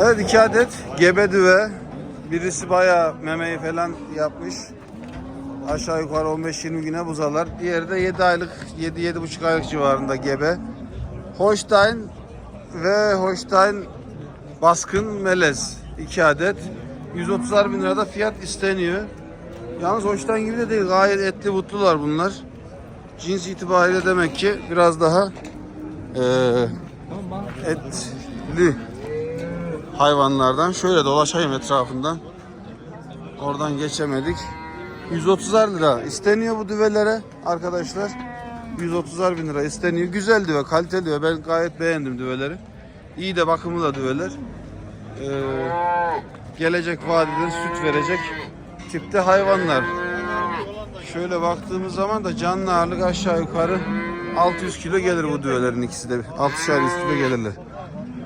Evet iki adet gebe düve. Birisi bayağı memeyi falan yapmış. Aşağı yukarı 15-20 güne buzalar. Diğeri de 7 aylık, 7-7,5 aylık civarında gebe. Holstein ve Holstein baskın melez. 2 adet. 130'ar bin lirada fiyat isteniyor. Yalnız Holstein gibi de değil. Gayet etli butlular bunlar. Cins itibariyle demek ki biraz daha eee etli hayvanlardan. Şöyle dolaşayım etrafından. Oradan geçemedik. 130'ar lira isteniyor bu düvelere arkadaşlar. 130'ar bin lira isteniyor. Güzel düve, kaliteli düve. Ben gayet beğendim düveleri. İyi de bakımlı da düveler. Ee, gelecek vadede süt verecek tipte hayvanlar. Şöyle baktığımız zaman da canlı ağırlık aşağı yukarı 600 kilo gelir bu düvelerin ikisi de. 600 kilo gelirler.